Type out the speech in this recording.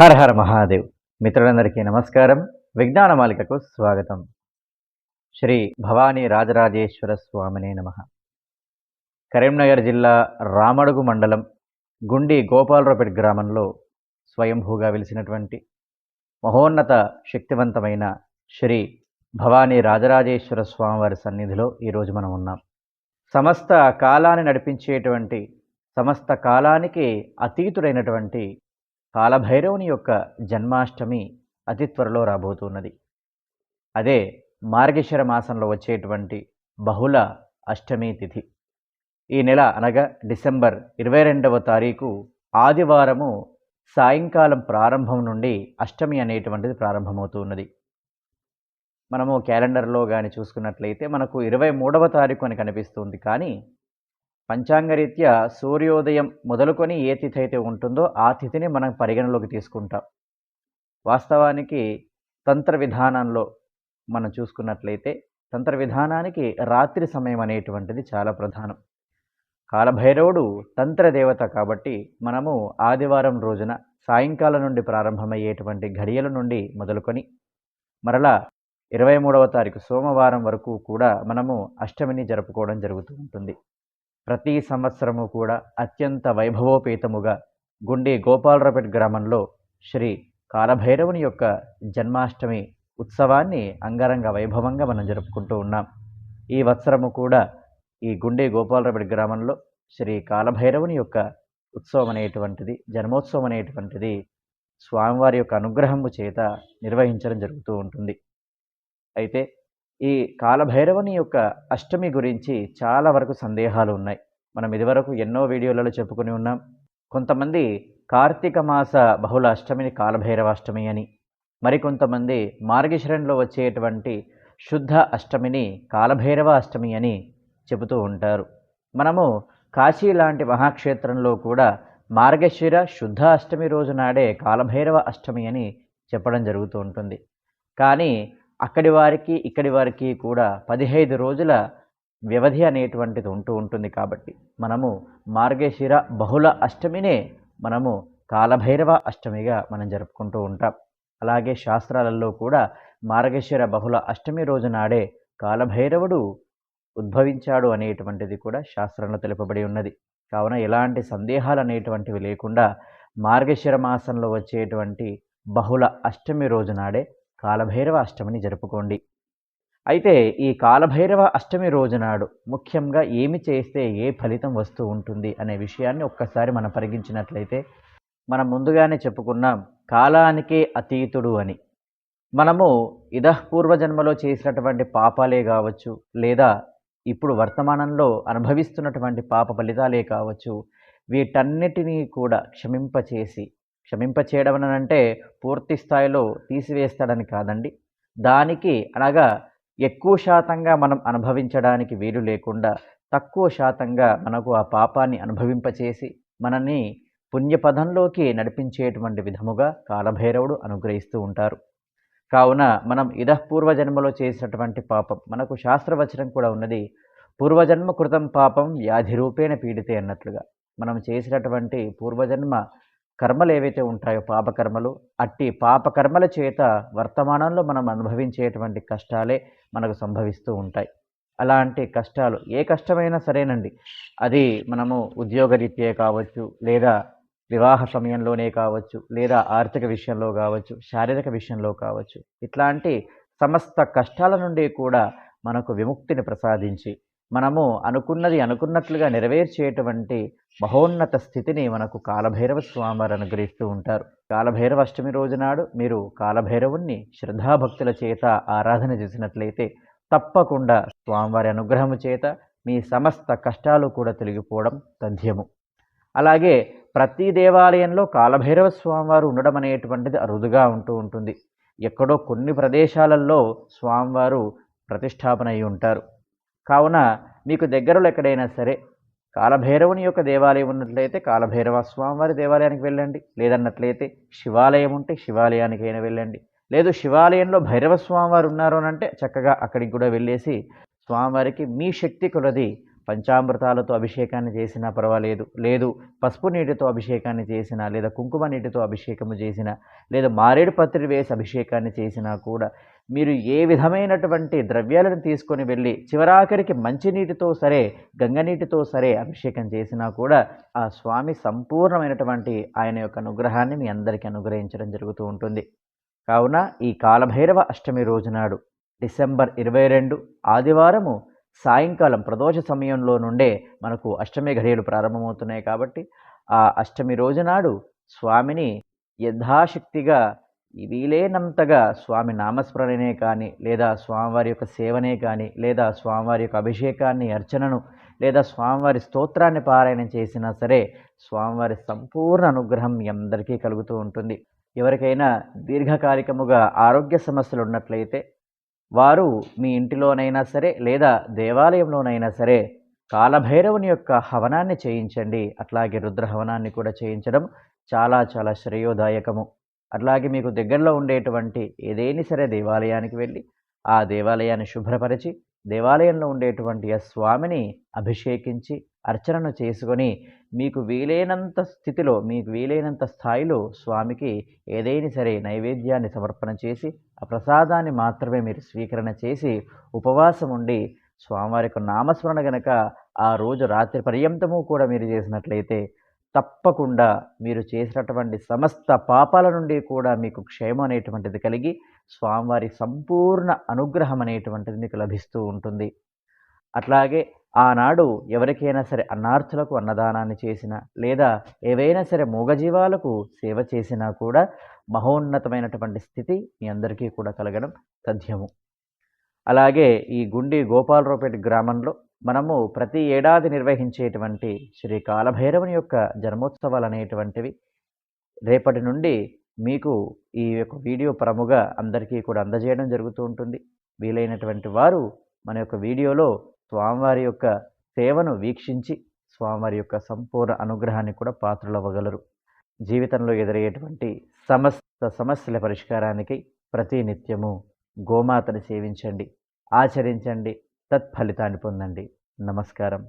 హర హర మహాదేవ్. మిత్రులందరికీ నమస్కారం. విజ్ఞాన మాలికకు స్వాగతం. శ్రీ భవానీ రాజరాజేశ్వర స్వామినే నమ. కరీంనగర్ జిల్లా రామడుగు మండలం గుండి గోపాలరావుపేట గ్రామంలో స్వయంభూగా వెలిసినటువంటి మహోన్నత శక్తివంతమైన శ్రీ భవానీ రాజరాజేశ్వర స్వామివారి సన్నిధిలో ఈరోజు మనం ఉన్నాం. సమస్త కాలాన్ని నడిపించేటువంటి సమస్త కాలానికి అతీతుడైనటువంటి కాలభైరవుని యొక్క జన్మాష్టమి అతి త్వరలో రాబోతున్నది. అదే మార్గశిర మాసంలో వచ్చేటువంటి బహుళ అష్టమి తిథి. ఈ నెల అనగా డిసెంబర్ ఇరవై రెండవ తారీఖు ఆదివారము సాయంకాలం ప్రారంభం నుండి అష్టమి అనేటువంటిది ప్రారంభమవుతున్నది. మనము క్యాలెండర్లో కానీ చూసుకున్నట్లయితే మనకు ఇరవై మూడవ తారీఖు అని కనిపిస్తుంది. కానీ పంచాంగరీత్యా సూర్యోదయం మొదలుకొని ఏ తిథి అయితే ఉంటుందో ఆ తిథిని మనం పరిగణలోకి తీసుకుంటాం. వాస్తవానికి తంత్ర విధానంలో మనం చూసుకున్నట్లయితే తంత్ర విధానానికి రాత్రి సమయం అనేటువంటిది చాలా ప్రధానం. కాలభైరవుడు తంత్ర దేవత కాబట్టి మనము ఆదివారం రోజున సాయంకాలం నుండి ప్రారంభమయ్యేటువంటి ఘడియల నుండి మొదలుకొని మరలా ఇరవై మూడవ తారీఖు సోమవారం వరకు కూడా మనము అష్టమిని జరుపుకోవడం జరుగుతూ ఉంటుంది. ప్రతి సంవత్సరము కూడా అత్యంత వైభవోపేతముగా గుండె గోపాలరావుపేట గ్రామంలో శ్రీ కాలభైరవుని యొక్క జన్మాష్టమి ఉత్సవాన్ని అంగరంగ వైభవంగా మనం జరుపుకుంటూ ఉన్నాం. ఈ వత్సరము కూడా ఈ గుండె గోపాలరావుపేట గ్రామంలో శ్రీ కాలభైరవుని యొక్క ఉత్సవం అనేటువంటిది జన్మోత్సవం అనేటువంటిది స్వామివారి యొక్క అనుగ్రహము చేత నిర్వహించడం జరుగుతూ ఉంటుంది. అయితే ఈ కాలభైరవుని యొక్క అష్టమి గురించి చాలా వరకు సందేహాలు ఉన్నాయి. మనం ఇదివరకు ఎన్నో వీడియోలలో చెప్పుకుని ఉన్నాం. కొంతమంది కార్తీక మాస బహుళ అష్టమిని కాలభైరవ అష్టమి అని మరికొంతమంది మార్గశిరంలో వచ్చేటువంటి శుద్ధ అష్టమిని కాలభైరవ అష్టమి అని చెబుతూ ఉంటారు. మనము కాశీ లాంటి మహాక్షేత్రంలో కూడా మార్గశిర శుద్ధ అష్టమి రోజు నాడే కాలభైరవ అష్టమి అని చెప్పడం జరుగుతూ ఉంటుంది. కానీ అక్కడి వారికి ఇక్కడి వారికి కూడా పదిహేను రోజుల వ్యవధి అనేటువంటిది ఉంటూ ఉంటుంది కాబట్టి మనము మార్గశిర బహుళ అష్టమినే మనము కాలభైరవ అష్టమిగా మనం జరుపుకుంటూ ఉంటాం. అలాగే శాస్త్రాలలో కూడా మార్గశిర బహుళ అష్టమి రోజు నాడే కాలభైరవుడు ఉద్భవించాడు అనేటువంటిది కూడా శాస్త్రంలో తెలుపబడి ఉన్నది. కావున ఎలాంటి సందేహాలు అనేటువంటివి లేకుండా మార్గశిర మాసంలో వచ్చేటువంటి బహుళ అష్టమి రోజు నాడే కాలభైరవ అష్టమిని జరుపుకోండి. అయితే ఈ కాలభైరవ అష్టమి రోజునాడు ముఖ్యంగా ఏమి చేస్తే ఏ ఫలితం వస్తూ ఉంటుంది అనే విషయాన్ని ఒక్కసారి మనం పరిగించినట్లయితే మనం ముందుగానే చెప్పుకున్నాం కాలానికే అతీతుడు అని. మనము ఇదః పూర్వజన్మలో చేసినటువంటి పాపాలే కావచ్చు లేదా ఇప్పుడు వర్తమానంలో అనుభవిస్తున్నటువంటి పాప ఫలితాలే కావచ్చు వీటన్నిటినీ కూడా క్షమింపచేసి క్షమింపచేయడం అని అంటే పూర్తి స్థాయిలో తీసివేస్తాడని కాదండి. దానికి అనగా ఎక్కువ శాతంగా మనం అనుభవించడానికి వీలు లేకుండా తక్కువ శాతంగా మనకు ఆ పాపాన్ని అనుభవింపచేసి మనని పుణ్యపదంలోకి నడిపించేటువంటి విధముగా కాలభైరవుడు అనుగ్రహిస్తూ ఉంటారు. కావున మనం ఇదఃపూర్వ జన్మలో చేసినటువంటి పాపం. మనకు శాస్త్రవచనం కూడా ఉన్నది పూర్వజన్మ కృతం పాపం వ్యాధి రూపేణ పీడితే అన్నట్లుగా. మనం చేసినటువంటి పూర్వజన్మ కర్మలు ఏవైతే ఉంటాయో పాపకర్మలు అట్టి పాపకర్మల చేత వర్తమానంలో మనం అనుభవించేటువంటి కష్టాలే మనకు సంభవిస్తూ ఉంటాయి. అలాంటి కష్టాలు ఏ కష్టమైనా సరేనండి. అది మనము ఉద్యోగరీత్యే కావచ్చు లేదా వివాహ సమయంలోనే కావచ్చు లేదా ఆర్థిక విషయంలో కావచ్చు శారీరక విషయంలో కావచ్చు ఇట్లాంటి సమస్త కష్టాల నుండి కూడా మనకు విముక్తిని ప్రసాదించి మనము అనుకున్నది అనుకున్నట్లుగా నెరవేర్చేటువంటి మహోన్నత స్థితిని మనకు కాలభైరవ స్వామివారు అనుగ్రహిస్తూ ఉంటారు. కాలభైరవ అష్టమి రోజు నాడు మీరు కాలభైరవుణ్ణి శ్రద్ధాభక్తుల చేత ఆరాధన చేసినట్లయితే తప్పకుండా స్వామివారి అనుగ్రహము చేత మీ సమస్త కష్టాలు కూడా తొలగిపోవడం తథ్యము అలాగే ప్రతి దేవాలయంలో కాలభైరవ స్వామివారు ఉండడం అనేటువంటిది అరుదుగా ఉంటూ ఉంటుంది. ఎక్కడో కొన్ని ప్రదేశాలలో స్వామివారు ప్రతిష్టాపన అయి ఉంటారు. కావున మీకు దగ్గరలో ఎక్కడైనా సరే కాలభైరవుని యొక్క దేవాలయం ఉన్నట్లయితే కాలభైరవ స్వామివారి దేవాలయానికి వెళ్ళండి. లేదన్నట్లయితే శివాలయం ఉంటే శివాలయానికైనా వెళ్ళండి. లేదు శివాలయంలో భైరవ స్వామివారు ఉన్నారు అని అంటే చక్కగా అక్కడికి కూడా వెళ్ళేసి స్వామివారికి మీ శక్తి కొలది పంచామృతాలతో అభిషేకాన్ని చేసినా పర్వాలేదు. లేదు పసుపు నీటితో అభిషేకాన్ని చేసినా లేదా కుంకుమ నీటితో అభిషేకము చేసినా లేదా మారేడు పత్రి వేసి అభిషేకాన్ని చేసినా కూడా మీరు ఏ విధమైనటువంటి ద్రవ్యాలను తీసుకొని వెళ్ళి చివరాఖరికి మంచినీటితో సరే గంగనీటితో సరే అభిషేకం చేసినా కూడా ఆ స్వామి సంపూర్ణమైనటువంటి ఆయన యొక్క అనుగ్రహాన్ని మీ అందరికీ అనుగ్రహించడం జరుగుతూ ఉంటుంది. కావున ఈ కాలభైరవ అష్టమి రోజునాడు డిసెంబర్ ఇరవై రెండు ఆదివారము సాయంకాలం ప్రదోష సమయంలో నుండే మనకు అష్టమి ఘడియలు ప్రారంభమవుతున్నాయి కాబట్టి ఆ అష్టమి రోజునాడు స్వామిని యథాశక్తిగా వీలైనంతగా స్వామి నామస్మరణనే కానీ లేదా స్వామివారి యొక్క సేవనే కానీ లేదా స్వామివారి యొక్క అభిషేకాన్ని అర్చనను లేదా స్వామివారి స్తోత్రాన్ని పారాయణం చేసినా సరే స్వామివారి సంపూర్ణ అనుగ్రహం మీ అందరికీ కలుగుతూ ఉంటుంది. ఎవరికైనా దీర్ఘకాలికముగా ఆరోగ్య సమస్యలు ఉన్నట్లయితే వారు మీ ఇంటిలోనైనా సరే లేదా దేవాలయంలోనైనా సరే కాలభైరవుని యొక్క హవనాన్ని చేయించండి. అట్లాగే రుద్ర హవనాన్ని కూడా చేయించడం చాలా చాలా శ్రేయోదాయకము. అట్లాగే మీకు దగ్గరలో ఉండేటువంటి ఏదేని సరే దేవాలయానికి వెళ్ళి ఆ దేవాలయాన్ని శుభ్రపరిచి దేవాలయంలో ఉండేటువంటి ఆ స్వామిని అభిషేకించి అర్చనను చేసుకొని మీకు వీలైనంత స్థితిలో మీకు వీలైనంత స్థాయిలో స్వామికి ఏదైనా సరే నైవేద్యాన్ని సమర్పణ చేసి ఆ ప్రసాదాన్ని మాత్రమే మీరు స్వీకరణ చేసి ఉపవాసం ఉండి స్వామివారి యొక్క నామస్మరణ గనక ఆ రోజు రాత్రి పర్యంతము కూడా మీరు చేసినట్లయితే తప్పకుండా మీరు చేసినటువంటి సమస్త పాపాల నుండి కూడా మీకు క్షేమం అనేటువంటిది కలిగి స్వామివారి సంపూర్ణ అనుగ్రహం అనేటువంటిది మీకు లభిస్తూ ఉంటుంది. అట్లాగే ఆనాడు ఎవరికైనా సరే అన్నార్థులకు అన్నదానాన్ని చేసిన లేదా ఏవైనా సరే మూగజీవాలకు సేవ చేసినా కూడా మహోన్నతమైనటువంటి స్థితి మీ అందరికీ కూడా కలగడం తథ్యము అలాగే ఈ గుండి గోపాలరావుపేట గ్రామంలో మనము ప్రతి ఏడాది నిర్వహించేటువంటి శ్రీ కాలభైరవుని యొక్క జన్మోత్సవాలు అనేటువంటివి రేపటి నుండి మీకు ఈ యొక్క వీడియో పరముగా అందరికీ కూడా అందజేయడం జరుగుతూ ఉంటుంది. వీలైనటువంటి వారు మన యొక్క వీడియోలో స్వామివారి యొక్క సేవను వీక్షించి స్వామివారి యొక్క సంపూర్ణ అనుగ్రహాన్ని కూడా పాత్రలవ్వగలరు. జీవితంలో ఎదురయ్యేటువంటి సమస్త సమస్యల పరిష్కారానికి ప్రతి నిత్యము గోమాతను సేవించండి ఆచరించండి తత్ఫలితాన్ని పొందండి. నమస్కారం.